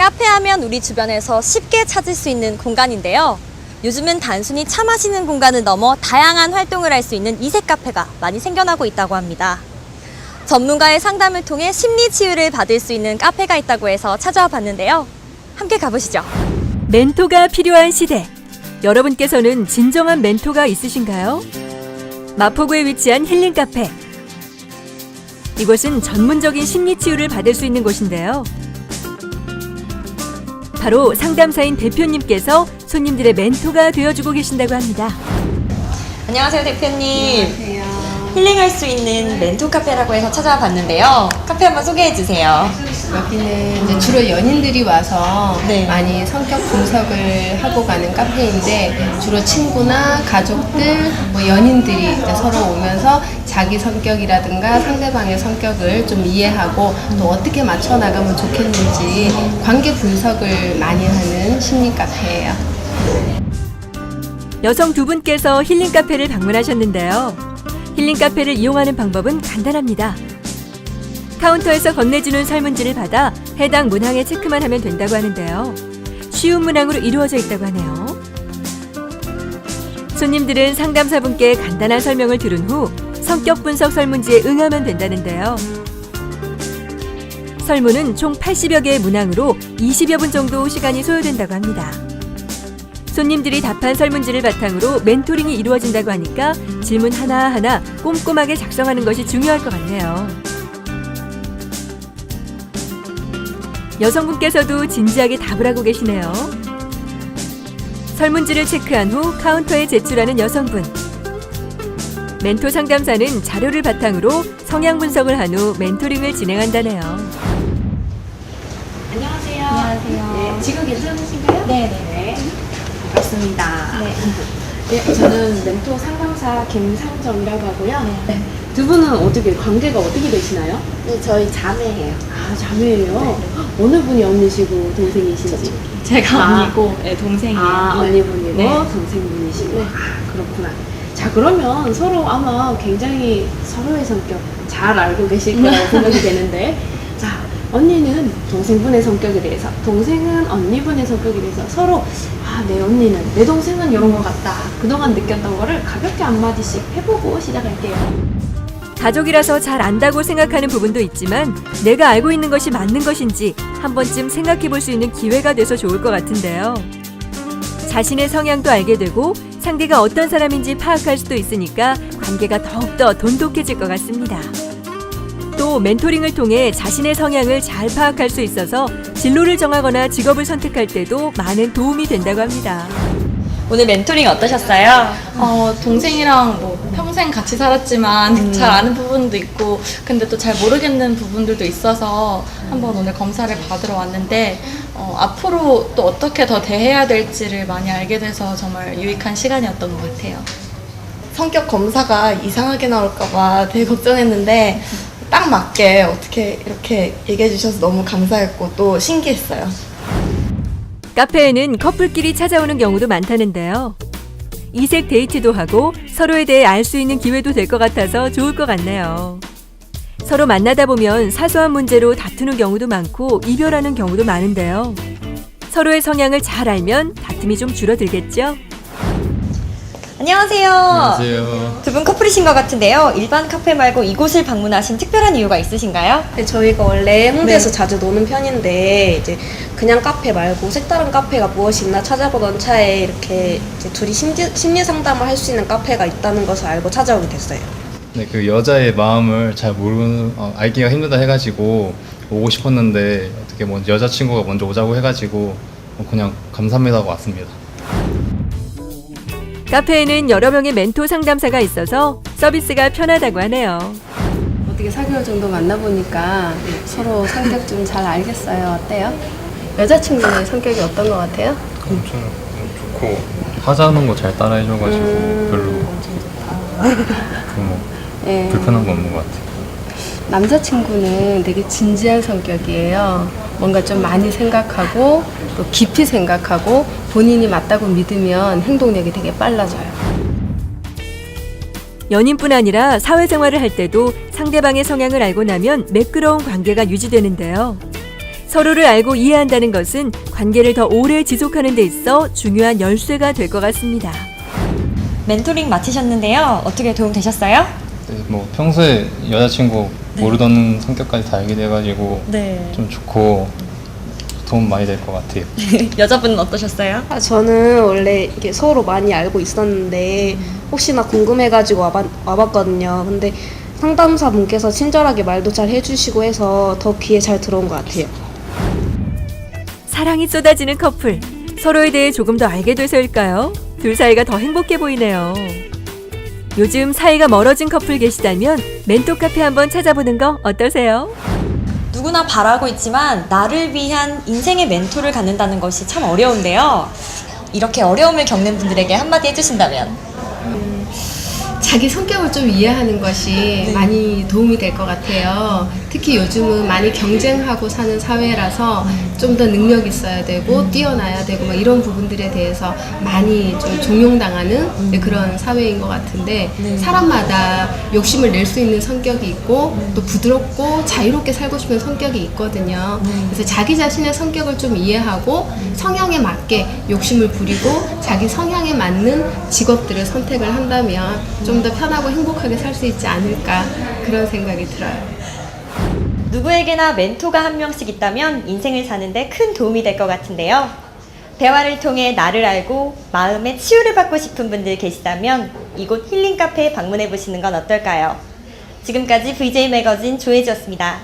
카페 하면 우리 주변에서 쉽게 찾을 수 있는 공간인데요. 요즘은 단순히 차 마시는 공간을 넘어 다양한 활동을 할 수 있는 이색 카페가 많이 생겨나고 있다고 합니다. 전문가의 상담을 통해 심리 치유를 받을 수 있는 카페가 있다고 해서 찾아와 봤는데요. 함께 가보시죠. 멘토가 필요한 시대. 여러분께서는 진정한 멘토가 있으신가요? 마포구에 위치한 힐링 카페. 이곳은 전문적인 심리 치유를 받을 수 있는 곳인데요. 바로 상담사인 대표님께서 손님들의 멘토가 되어주고 계신다고 합니다. 안녕하세요, 대표님. 힐링할 수 있는 멘토 카페라고 해서 찾아와 봤는데요. 카페 한번 소개해 주세요. 여기는 이제 주로 연인들이 와서 네. 많이 성격 분석을 하고 가는 카페인데 주로 친구나 가족들, 뭐 연인들이 이제 서로 오면서 자기 성격이라든가 상대방의 성격을 좀 이해하고 또 어떻게 맞춰 나가면 좋겠는지 관계 분석을 많이 하는 심리 카페예요. 여성 두 분께서 힐링 카페를 방문하셨는데요. 힐링 카페를 이용하는 방법은 간단합니다. 카운터에서 건네주는 설문지를 받아 해당 문항에 체크만 하면 된다고 하는데요. 쉬운 문항으로 이루어져 있다고 하네요. 손님들은 상담사분께 간단한 설명을 들은 후 성격 분석 설문지에 응하면 된다는데요. 설문은 총 80여 개의 문항으로 20여 분 정도 시간이 소요된다고 합니다. 손님들이 답한 설문지를 바탕으로 멘토링이 이루어진다고 하니까 질문 하나하나 꼼꼼하게 작성하는 것이 중요할 것 같네요. 여성분께서도 진지하게 답을 하고 계시네요. 설문지를 체크한 후 카운터에 제출하는 여성분. 멘토 상담사는 자료를 바탕으로 성향 분석을 한 후 멘토링을 진행한다네요. 안녕하세요. 안녕하세요. 네, 지금 괜찮으신가요? 네, 반갑습니다. 네. 네, 저는 멘토 상담사 김상정이라고 하고요. 네. 두 분은 어떻게 관계가 어떻게 되시나요? 네, 저희 자매예요. 아, 자매예요. 어느 분이 언니시고 동생이신지? 제가 아, 언니고 네, 동생이에요. 아, 언니분이고 네. 동생분이시고. 아, 그렇구나. 자, 그러면 서로 아마 굉장히 서로의 성격 잘 알고 계실 거라고 생각이 되는데, 자, 언니는 동생분의 성격에 대해서, 동생은 언니분의 성격에 대해서 서로, 아, 내 언니는, 내 동생은 이런 것 같다. 그동안 느꼈던 거를 가볍게 한마디씩 해보고 시작할게요. 가족이라서 잘 안다고 생각하는 부분도 있지만 내가 알고 있는 것이 맞는 것인지 한 번쯤 생각해 볼 수 있는 기회가 돼서 좋을 것 같은데요. 자신의 성향도 알게 되고 상대가 어떤 사람인지 파악할 수도 있으니까 관계가 더욱더 돈독해질 것 같습니다. 또 멘토링을 통해 자신의 성향을 잘 파악할 수 있어서 진로를 정하거나 직업을 선택할 때도 많은 도움이 된다고 합니다. 오늘 멘토링 어떠셨어요? 어, 동생이랑 뭐 평생 같이 살았지만 음. 잘 아는 부분도 있고 근데 또 잘 모르겠는 부분들도 있어서 한번 오늘 검사를 받으러 왔는데 어, 앞으로 또 어떻게 더 대해야 될지를 많이 알게 돼서 정말 유익한 시간이었던 것 같아요. 성격 검사가 이상하게 나올까봐 되게 걱정했는데 딱 맞게 어떻게 이렇게 얘기해 주셔서 너무 감사했고 또 신기했어요. 카페에는 커플끼리 찾아오는 경우도 많다는데요. 이색 데이트도 하고 서로에 대해 알 수 있는 기회도 될 것 같아서 좋을 것 같네요. 서로 만나다 보면 사소한 문제로 다투는 경우도 많고 이별하는 경우도 많은데요. 서로의 성향을 잘 알면 다툼이 좀 줄어들겠죠? 안녕하세요. 안녕하세요. 두 분 커플이신 것 같은데요. 일반 카페 말고 이곳을 방문하신 특별한 이유가 있으신가요? 네, 저희가 원래 홍대에서 네. 자주 노는 편인데 이제 그냥 카페 말고 색다른 카페가 무엇이 있나 찾아보던 차에 이렇게 이제 둘이 심리, 심리 상담을 할 수 있는 카페가 있다는 것을 알고 찾아오게 됐어요. 네, 그 여자의 마음을 잘 모르는 어, 알기가 힘들다 해가지고 오고 싶었는데 어떻게 뭐 여자친구가 먼저 오자고 해가지고 어, 그냥 감사합니다 하고 왔습니다. 카페에는 여러 명의 멘토 상담사가 있어서 서비스가 편하다고 하네요. 어떻게 4개월 정도 만나보니까 서로 성격 좀 잘 알겠어요. 어때요? 여자친구의 성격이 어떤 것 같아요? 엄청 좋고 하자는 거 잘 따라해줘가지고 별로 그뭐 네. 불편한 거 없는 것 같아요. 남자친구는 되게 진지한 성격이에요. 뭔가 좀 많이 생각하고 또 깊이 생각하고 본인이 맞다고 믿으면 행동력이 되게 빨라져요. 연인뿐 아니라 사회생활을 할 때도 상대방의 성향을 알고 나면 매끄러운 관계가 유지되는데요. 서로를 알고 이해한다는 것은 관계를 더 오래 지속하는 데 있어 중요한 열쇠가 될 것 같습니다. 멘토링 마치셨는데요. 어떻게 도움 되셨어요? 네, 뭐 평소에 여자친구 모르던 성격까지 다 알게 돼가지고 네. 좀 좋고 도움 많이 될 것 같아요. 여자분은 어떠셨어요? 아, 저는 원래 이게 서로 많이 알고 있었는데 혹시나 궁금해가지고 와봤, 와봤거든요. 근데 상담사 분께서 친절하게 말도 잘 해주시고 해서 더 귀에 잘 들어온 것 같아요. 사랑이 쏟아지는 커플. 서로에 대해 조금 더 알게 돼서일까요? 둘 사이가 더 행복해 보이네요. 요즘 사이가 멀어진 커플 계시다면 멘토 카페 한번 찾아보는 거 어떠세요? 누구나 바라고 있지만 나를 위한 인생의 멘토를 갖는다는 것이 참 어려운데요. 이렇게 어려움을 겪는 분들에게 한마디 해주신다면 자기 성격을 좀 이해하는 것이 많이 도움이 될 것 같아요. 특히 요즘은 많이 경쟁하고 사는 사회라서 좀 더 능력 있어야 되고 뛰어나야 되고 막 이런 부분들에 대해서 많이 좀 종용당하는 네, 그런 사회인 것 같은데 사람마다 욕심을 낼 수 있는 성격이 있고 또 부드럽고 자유롭게 살고 싶은 성격이 있거든요. 그래서 자기 자신의 성격을 좀 이해하고 성향에 맞게 욕심을 부리고 자기 성향에 맞는 직업들을 선택을 한다면 좀 더 편하고 행복하게 살 수 있지 않을까 그런 생각이 들어요. 누구에게나 멘토가 한 명씩 있다면 인생을 사는데 큰 도움이 될 것 같은데요. 대화를 통해 나를 알고 마음의 치유를 받고 싶은 분들 계시다면 이곳 힐링 카페에 방문해 보시는 건 어떨까요? 지금까지 VJ 매거진 조혜지였습니다.